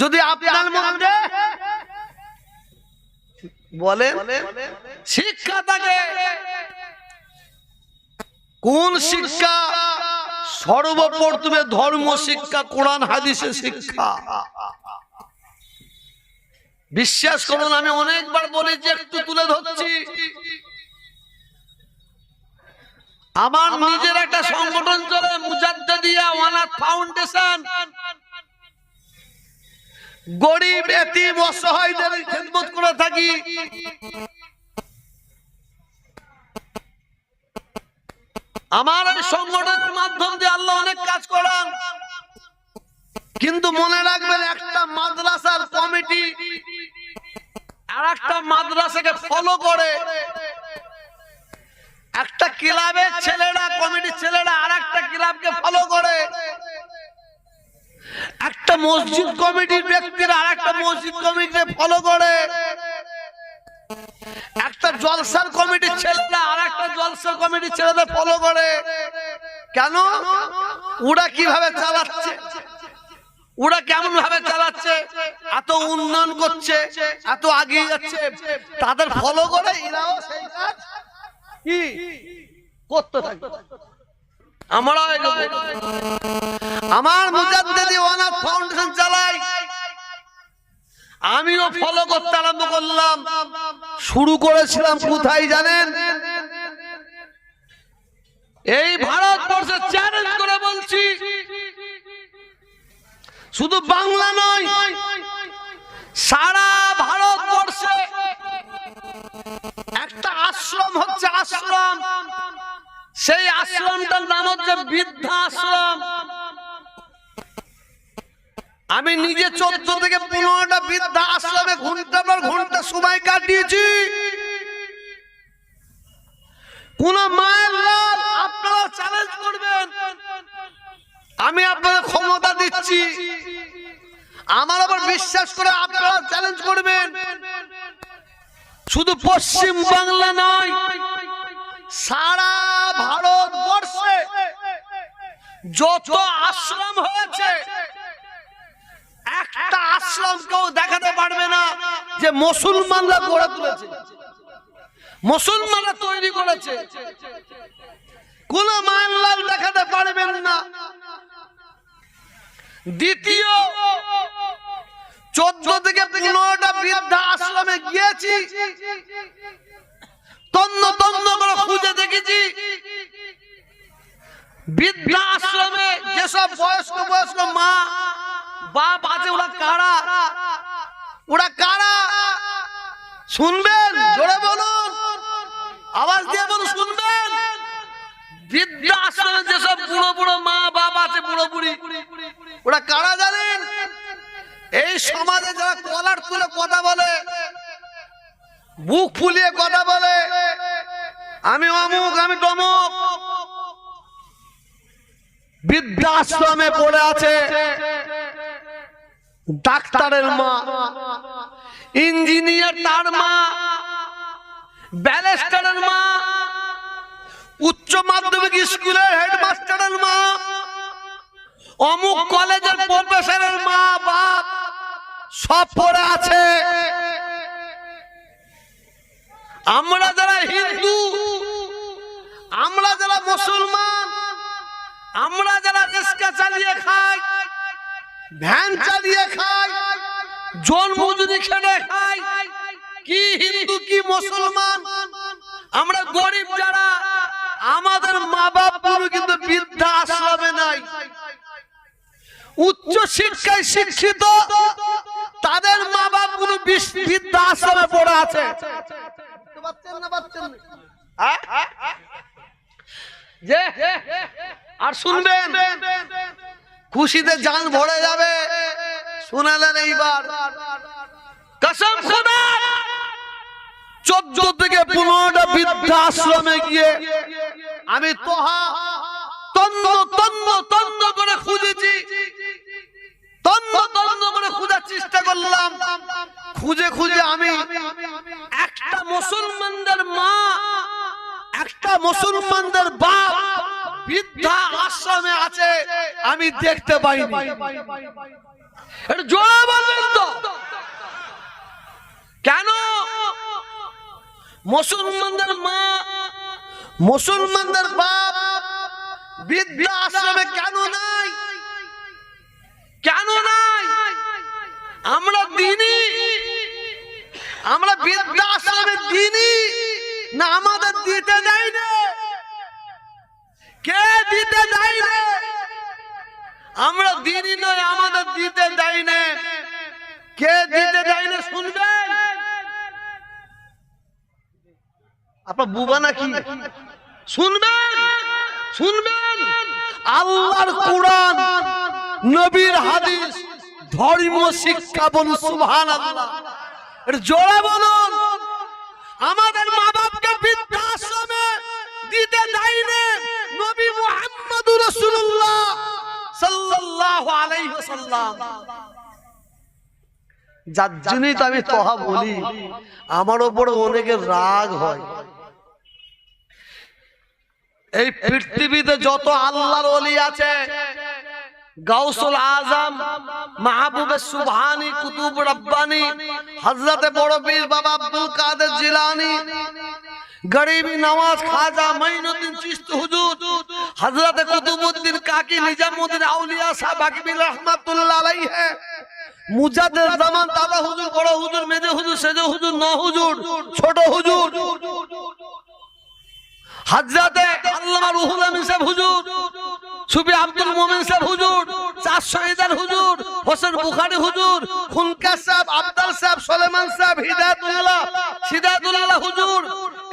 যদি আপনার মধ্যে বলে শিক্ষা থাকে কোন শিক্ষা সর্বপ্রথমে ধর্ম শিক্ষা কোরআন হাদিসের শিক্ষা? বিশ্বাস করুন আমি অনেকবার বলেছি একটু তুলে ধরছি। আমার নিজের একটা সংগঠন চলে মুজাদ্দিয়া ওয়ানাথ ফাউন্ডেশন। গরিব এতিম অসহায়দের খেদমত করে থাকি। আমার সংগঠনের মাধ্যম দিয়ে আল্লাহ অনেক কাজ করান। কিন্তু মনে রাখবেন একটা মাদ্রাসার কমিটি আর একটা মাদ্রাসাকে ফলো করে। একটা ক্লাবের ছেলেরা, কমিটির ছেলেরা আর একটা ক্লাবকে ফলো করে। মসজিদ কমিটির ব্যক্তিরা আর একটা মসজিদ কমিটিকে ফলো করে। একটা জলসার কমিটির ছেলেরা আর একটা জলসার কমিটির ছেলেদের ফলো করে। কেন? ওরা কীভাবে চালাচ্ছে? ওরা কেমন ভাবে চালাচ্ছে? এত উন্নয়ন করছে, এত আগিয়ে যাচ্ছে, তাদের ফলো করে এরাও সেই কাজ কি? করতে থাকে। আমরা আমার মুজাদ্দিদি ওয়ানাথ ফাউন্ডেশন চালাই। আমিও ফলো করতে আরম্ভ করলাম। শুরু করেছিলাম কোথায় জানেন? এই ভারতবর্ষে চ্যালেঞ্জ করে বলছি, শুধু বাংলা নয়, সারা ভারতবর্ষে একটা আশ্রম হচ্ছে আশ্রম। সেই আশ্রমটার নাম হচ্ছে বৃদ্ধা আশ্রম আমি নিজে চোদ্দ থেকে পনেরোটা বৃদ্ধা আশ্রমে ঘণ্টা পর ঘণ্টা সময় কাটিয়েছি। কোন মায়ের লাভ আপনারা চ্যালেঞ্জ করবেন। আমি আপনাদের ক্ষমতা দিচ্ছি। আমার আবার বিশ্বাস করে আপনারা চ্যালেঞ্জ করবেন। শুধু পশ্চিম বাংলা নয় সারা ভারতবর্ষে যত আশ্রম হয়েছে কেউ দেখাতে পারবে না যে মুসলমানরা গড়ে তুলেছে। মুসলমানরা তৈরি করেছে। কোন মানলাল দেখাতে পারবেন না। দ্বিতীয়, চোদ্দ থেকে পনেরোটা বৃদ্ধা আশ্রমে গিয়েছি। তন্ন তন্ন করে খুঁজে দেখেছি। আশ্রমে যেসব বয়স্ক বয়স্ক মা বাপ আছে, ওরা কারা? ওরা কারা? শুনবেন, জোরে বলুন। আওয়াজ দিয়ে বলুন, শুনবেন। বৃদ্ধা আশ্রমে যেসব বুড়ো বুড়ো মা বাপ আছে, বুড়ো বুড়ি, ওরা কারা জানেন? এই সমাজে যারা কলার তুলে কথা বুক ফুলিয়ে কথা বলে, আমি অমুক, আমি তমুক। বৃদ্ধাশ্রমে পড়ে আছে ডাক্তারের মা, ইঞ্জিনিয়ার তার মা, ব্যারিস্টারের মা, উচ্চ মাধ্যমিক স্কুলের হেডমাস্টারের মা, অমুক কলেজের প্রফেসরের মা বাপ, সব আছে। আমরা যারা হিন্দু, আমরা যারা মুসলমান, আমরা যারা রিক্সা চালিয়ে খাই ভ্যান চালিয়ে খায় জন মজুরি খেটে খাই কি হিন্দু কি মুসলমান? আমরা গরিব যারা আমাদের মা বাপগুলো কিন্তু বৃদ্ধা আশ্রমে নাই। উচ্চ শিক্ষায় শিক্ষিত তাদের মা বাপগুলো বৃদ্ধা আশ্রমে পড়ে আছে? যে আর শুনবেন। খুশিতে জান ভরে যাবে। শুনালেন এইবার। চোদ্দ থেকে পনেরোটা বৃদ্ধা আশ্রমে গিয়ে আমি তোহা তন্ন তন্ন তন্ন করে খুঁজেছি। তন্ন তন্ন করে খোঁজার চেষ্টা করলাম। খুঁজে খুঁজে আমি একটা মুসলমানদের মা, একটা মুসলমানদের বাপ বৃদ্ধা আশ্রমে আছে, আমি দেখতে পাইনি। একটু জোরে তো। কেন? মুসলমানদের মা, মুসলমানদের বাপ বিদ্যা আশ্রমে কেন নাই? কেন নাই? আমরা দিনই, আমরা বিদ্যা আশ্রমে দিনই না আমাদের দিতে দেয় না। কে দিতে না? আমরা দিনই নয়, আমাদের দিতে দেয় না। কে দিতে যাই না, শুনবেন? আপনার বুবা নাকি? শুনবেন? শুনবেন? আল্লাহর কোরআন, নবীর হাদিস ধর্ম শিক্ষা বলুন সুবহান আল্লাহ জোরে বলুন। আমাদের মা বাপকে বৃদ্ধাশ্রমে দিতে দেয়নি নবী যার জন্যই তো আমি তহা বলি, আমার ওপর অনেকের রাগ হয়। এই পৃথিবীতে যত আল্লাহর অলি আছে, গাউসুল আজম কুতুব বড় বাবা আব্দুল কাদের জিলানি গরিবী নামাজ খাজা মাইনুদ্দিন চিশতি হুজুর, হযরতে কুতুবউদ্দিন কাকি নিজামউদ্দিন আউলিয়া সাহেব বাকিবিল রহমাতুল্লাহ আলাইহি। মুজাদ্দেদ জামান দাদা হুজুর, বড় হুজুর, মেজে হুজুর, সেজে হুজুর ন হুজুর, ছোট হুজুর। হাজরাতে আল্লামা রুহুল আমিন সাহেব হুজুর, সুফি আব্দুল মোমিন সাহেব হুজুর চার শহীদার হুজুর, হোসেন বুখারী হুজুর খুনকা সাহেব আব্দাল সাহেব, সুলেমান সাহেব, হিদায়াতুল্লাহ, সিদায়াতুল্লাহ হুজুর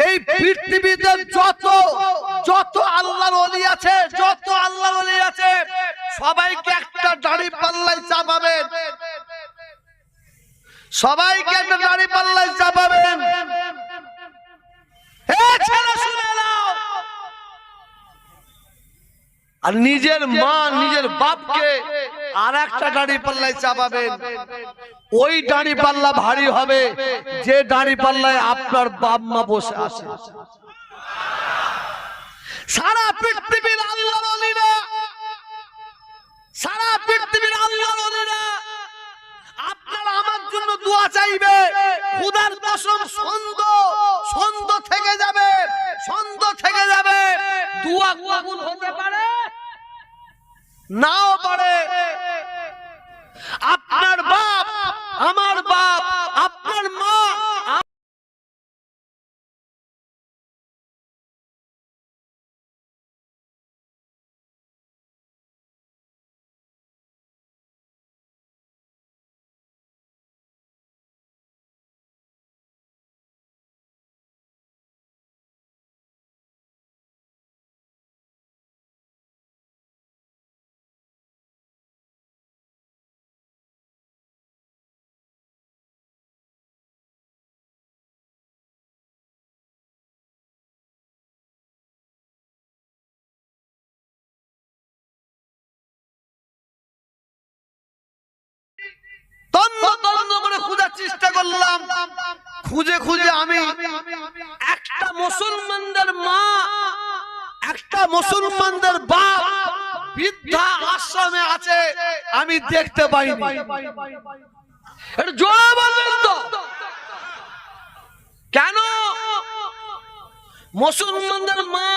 এই পৃথিবীতে যত যত আল্লাহর অলি আছে, যত আল্লাহর অলি আছে, সবাইকে একটা দাড়ি পাল্লায় চাপাবেন। সবাইকে একটা দাড়ি পাল্লায় চাপাবেন। হে ছেলে শুনে নাও আর নিজের মা নিজের বাপকে আর একটা দাড়ি পাল্লায় চাপাবেন। ওই দাঁড়ি পাল্লা ভারী হবে। যে দাঁড়ি পাল্লায় আপনার বাপ মা বসে আছে। সারা পৃথিবীর আল্লাহর অলিরা সারা পৃথিবীর আল্লাহর অলিরা আপনারা আমার জন্য দোয়া চাইবে। খুদার কসম ছন্দ ছন্দ থেকে যাবে ছন্দ থেকে যাবে। দোয়া কবুল হতে পারে? নাও পারে। করলাম খুঁজে খুঁজে আমি একটা মুসলমানদের মা, একটা মুসলমানদের বাপ বৃদ্ধা আশ্রমে আছে, আমি দেখতে পাইনি। কেন? মুসলমানদের মা,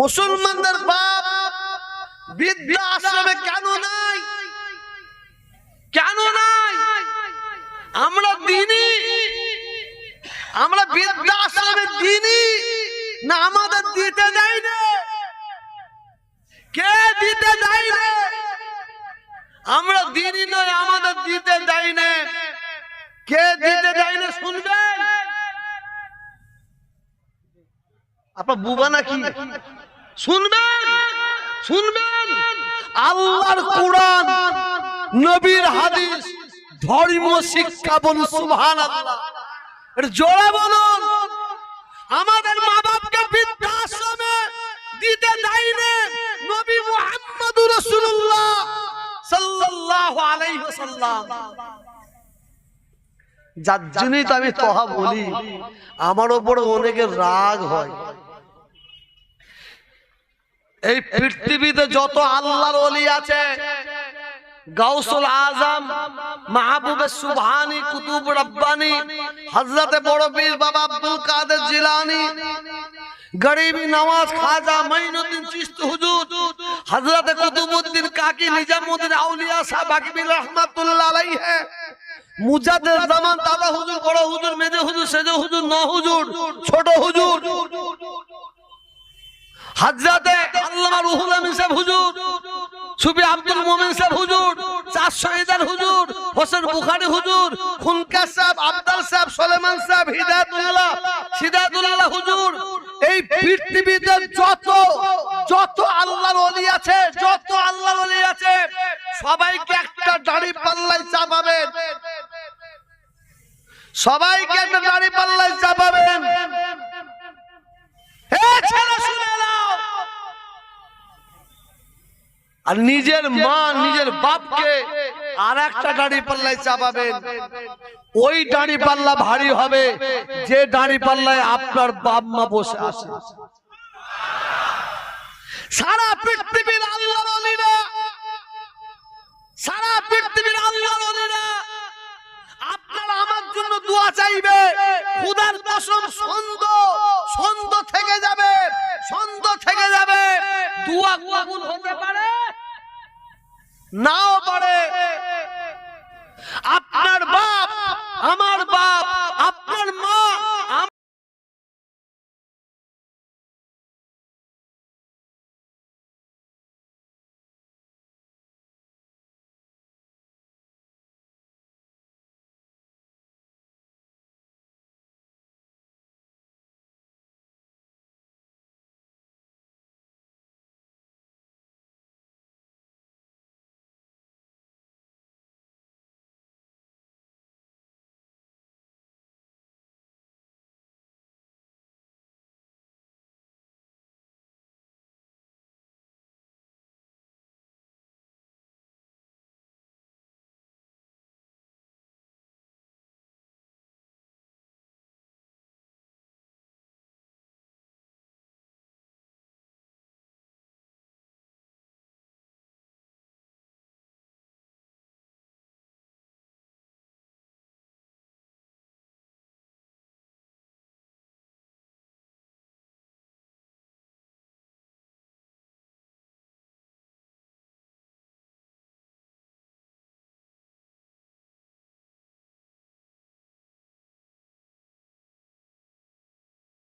মুসলমানদের বাপ বৃদ্ধা আশ্রমে কেন নাই? কেন নাই? আমরা দিনই, আমরা বিদ্যা আশ্রমে দিনই না আমাদের দিতে দেয় না। কে দিতে দেয় না? আমরা দিনই নয়, আমাদের দিতে দেয় না। কে দিতে দেয় না, শুনবেন? আপনার বুবা নাকি? শুনবেন? শুনবেন? আল্লাহর কোরআন, নবীর হাদিস ধর্ম শিক্ষা বলুন আল্লাহ জোরে বলুন। আমাদের মা বাপকে বৃদ্ধাশ্রমে দিতে দেয়নি নবী মুহাম্মদুর রাসূলুল্লাহ সাল্লাল্লাহু আলাইহি ওয়াসাল্লাম। যার জন্যই তো আমি তহা বলি আমার ওপর অনেকের রাগ হয়। এই পৃথিবীতে যত আল্লাহর অলি আছে গাউসুল আজম, মাহবুবে সুবহানি, কুতুব রব্বানি, হযরতে বড় পীর বাবা আব্দুল কাদের জিলানি, গরিবি নওয়াজ খাজা মাইনুদ্দিন চিশতি হুজুর, হযরতে কুতুবউদ্দিন কাকি নিজামউদ্দিন আউলিয়া সাহেব আকিবুর রহমাতুল্লাহ আলাইহি, মুজাদ্দেদ জামান দাদা হুজুর, বড় হুজুর, মেজে হুজুর, সেজে হুজুর ন হুজুর, ছোট হুজুর। হাজরাতে আল্লামা রুহুল আমিন সাহেব হুজুর সুফি আব্দুল মুমিন সাহেব হুজুর, চার শহীদার হুজুর, হোসেন বুখারী হুজুর খুনকা সাহেব আব্দাল সাহেব, সুলেমান সাহেব, হিদায়াতুল্লাহ সিদায়াতুল্লাহ হুজুর, এই পৃথিবীতে যত যত আল্লাহর ওলি আছে, যত আল্লাহর ওলি আছে, সবাইকে একটা দাড়ি পাল্লায় চাপাবেন। সবাইকে একটা দাড়ি পাল্লায় চাপাবেন। এ ছেলে শুনে নাও আর নিজের মা নিজের বাপকে আর একটা দাড়ি পাল্লায় চাপাবেন। ওই দাড়ি পাল্লা ভারী হবে। যে দাড়ি পাল্লায় আপনার বাপ মা বসে আছে। সারা পৃথিবীর আল্লাহর অলিরা সারা পৃথিবীর আল্লাহর অলিরা আপনারা আমার জন্য দোয়া চাইবে। খুদার কসম ছন্দ ছন্দ থেকে যাবে ছন্দ থেকে যাবে। দোয়া কবুল হতে পারে? নাও পারে। আপনার বাপ আমার বাপ